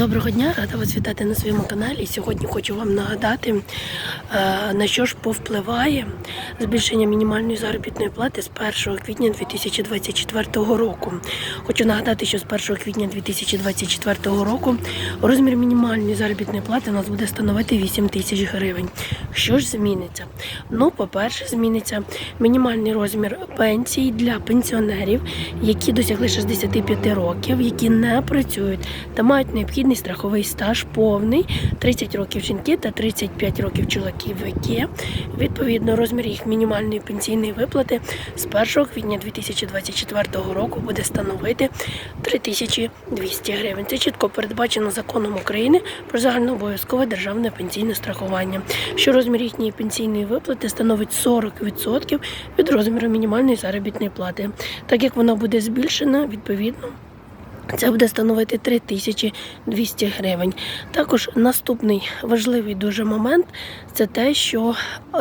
Доброго дня, рада вас вітати на своєму каналі. Сьогодні хочу вам нагадати, е, на що ж повпливає збільшення мінімальної заробітної плати з 1 квітня 2024 року. Хочу нагадати, що з 1 квітня 2024 року розмір мінімальної заробітної плати у нас буде становити 8 тисяч гривень. Що ж зміниться? Ну, по-перше, зміниться мінімальний розмір пенсій для пенсіонерів, які досягли 65 років, які не працюють та мають необхідний страховий стаж повний 30 років жінки та 35 років чоловіки. Відповідно, розмір їх мінімальної пенсійної виплати з 1 квітня 2024 року буде становити 3200 гривень. Це чітко передбачено законом України про загальнообов'язкове державне пенсійне страхування, що розмір їхньої пенсійної виплати становить 40% від розміру мінімальної заробітної плати. Так як вона буде збільшена, відповідно. Це буде становити 3200 гривень. Також наступний важливий дуже момент це те, що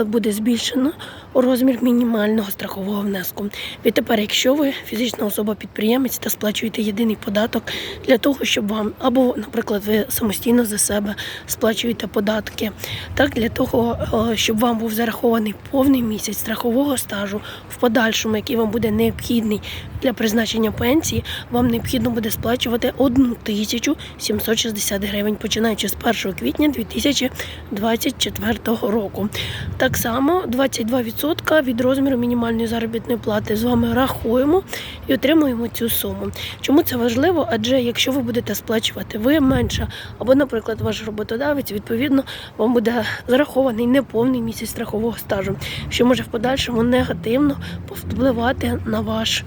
буде збільшено розмір мінімального страхового внеску. Відтепер, якщо ви фізична особа-підприємець та сплачуєте єдиний податок для того, щоб вам, або, наприклад, ви самостійно за себе сплачуєте податки, так для того, е, щоб вам був зарахований повний місяць страхового стажу в подальшому, який вам буде необхідний для призначення пенсії, вам необхідно буде сплачувати 1760 гривень, починаючи з 1 квітня 2024 року. Так само 22% від розміру мінімальної заробітної плати з вами рахуємо і отримуємо цю суму. Чому це важливо? Адже якщо ви будете сплачувати ви менше, або, наприклад, ваш роботодавець, відповідно, вам буде зарахований неповний місяць страхового стажу, що може в подальшому негативно повпливати на ваш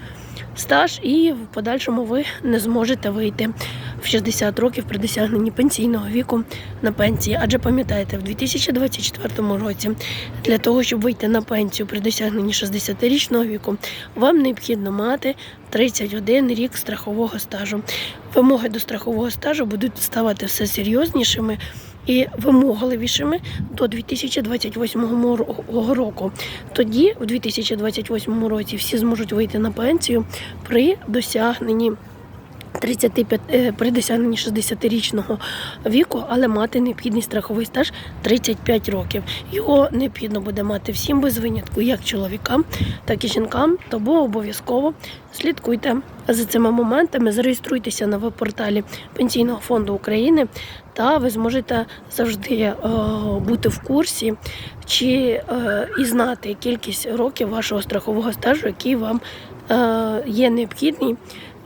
стаж, і в подальшому ви не зможете вийти в 60 років при досягненні пенсійного віку на пенсії. Адже пам'ятаєте, в 2024 році для того, щоб вийти на пенсію при досягненні 60-річного віку, вам необхідно мати 31 рік страхового стажу. Вимоги до страхового стажу будуть ставати все серйознішими. І вимогливішими до 2028 ро- року. Тоді, в 2028 році, всі зможуть вийти на пенсію при досягненні 35, е, при досягненні 60-річного віку, але мати необхідний страховий стаж 35 років. Його необхідно буде мати всім без винятку, як чоловікам, так і жінкам. Тому обов'язково слідкуйте за цими моментами, зареєструйтеся на веб-порталі Пенсійного фонду України, та ви зможете завжди е, бути в курсі чи е, і знати кількість років вашого страхового стажу, який вам е, є необхідний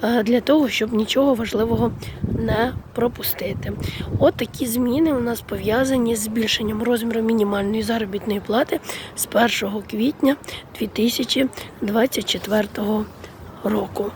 для того, щоб нічого важливого не пропустити. От такі зміни у нас пов'язані з збільшенням розміру мінімальної заробітної плати з 1 квітня 2024 року.